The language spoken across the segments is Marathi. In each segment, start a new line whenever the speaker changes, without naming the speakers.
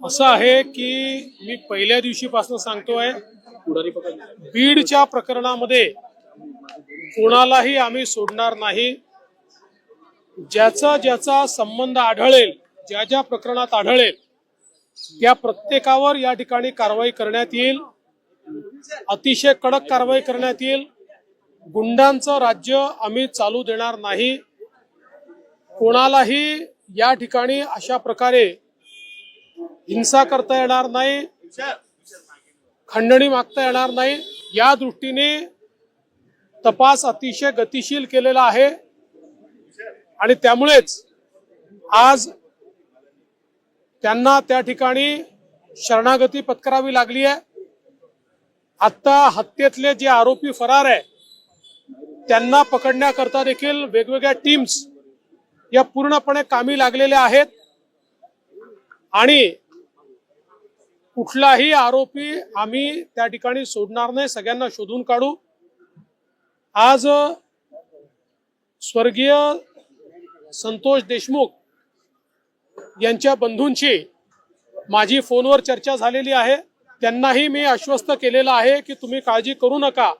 असं
आहे की मी पहिल्या दिवशीपासून सांगतोय बीडच्या प्रकरणामध्ये कोणालाही आम्ही सोडणार नाही. ज्याचा ज्याचा संबंध आढळेल ज्या ज्या प्रकरणात आढळेल त्या प्रत्येकावर या ठिकाणी कारवाई करण्यात येईल. अतिशय कडक कारवाई करण्यात येईल. गुंडांचं राज्य आम्ही चालू देणार नाही. कोणालाही या ठिकाणी अशा प्रकारे हिंसा करता येणार नाही खंडणी मागता येणार नाही. या दृष्टीने तपास अतिशय गतिशील केलेला आहे. आणि त्यामुळेच आज त्यांना त्या ठिकाणी शरणागती पत्करावी लागली आहे. आत्ता हत्येतले जे आरोपी फरार आहे त्यांना पकडण्याकरता देखील वेगवेगळ्या टीम्स या पूर्णपणे कामी लागलेल्या आहेत. आणि कुठलाही आरोपी आम्ही त्या ठिकाणी सोडणार नाही. सगळ्यांना शोधून काढू. आज स्वर्गीय संतोष देशमुख यांच्या बंधूंची माझी फोनवर चर्चा झालेली आहे. त्यांनाही मी आश्वस्त केलेलं आहे की तुम्ही काळजी करू नका.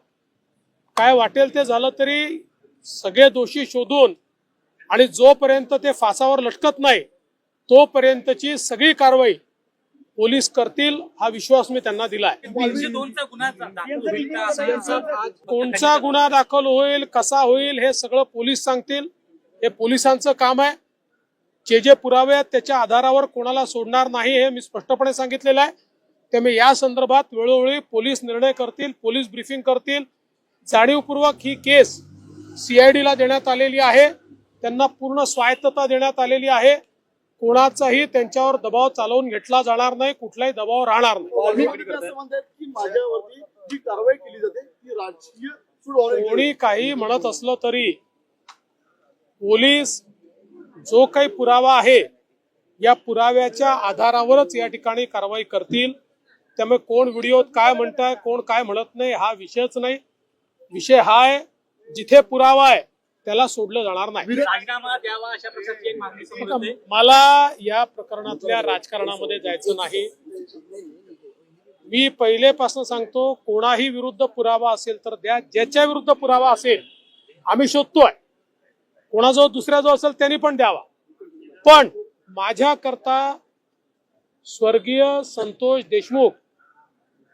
काय वाटेल ते झालं तरी सगळे दोषी शोधून आणि जोपर्यंत ते फासावर लटकत नाही तोपर्यंतची सगळी कारवाई पोलीस करतील हा विश्वास मी त्यांना दिलाय. कोणचा गुन्हा दाखल होईल कसा होईल हे सगळं पोलीस सांगतील. हे पोलिसांचं काम आहे. जे जे पुरावे आहेत त्याच्या आधारावर कोणाला सोडणार नाही हे मी स्पष्टपणे सांगितलेलं आहे. त्यामुळे या संदर्भात वेळोवेळी पोलीस निर्णय करतील पोलीस ब्रीफिंग करतील. जाणीवपूर्वक ही केस सीआयडीला देण्यात आलेली आहे. त्यांना पूर्ण स्वायत्तता देण्यात आलेली आहे. कोणाचाही त्यांच्यावर दबाव चालवून घेतला जाणार नाही कुठलाही दबाव राहणार नाही. कोणी काही म्हणत असलं तरी पोलीस जो काही पुरावा आहे या पुराव्याच्या आधारावरच या ठिकाणी कारवाई करतील. त्यामुळे कोण व्हिडिओत काय म्हणताय कोण काय म्हणत नाही हा विषयच नाही. विषय हा आहे जिथे पुरावा आहे त्याला सोडलं जाणार नाही.
राजीनामा द्यावा अशा प्रकारची एक मागणी समोर येते.
मला या प्रकरणातल्या राजकारणामध्ये जायचं नाही. मी पहिलेपासून सांगतो कोणाही विरुद्ध पुरावा असेल तर द्या. ज्याच्या विरुद्ध पुरावा असेल आम्ही शोधतोय. कोणाजवळ दुसऱ्या जो असेल त्यांनी पण द्यावा. पण माझ्याकरता स्वर्गीय संतोष देशमुख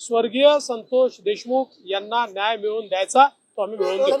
स्वर्गीय संतोष देशमुख यांना न्याय मिळवून द्यायचा तो आम्ही मिळवून देऊ.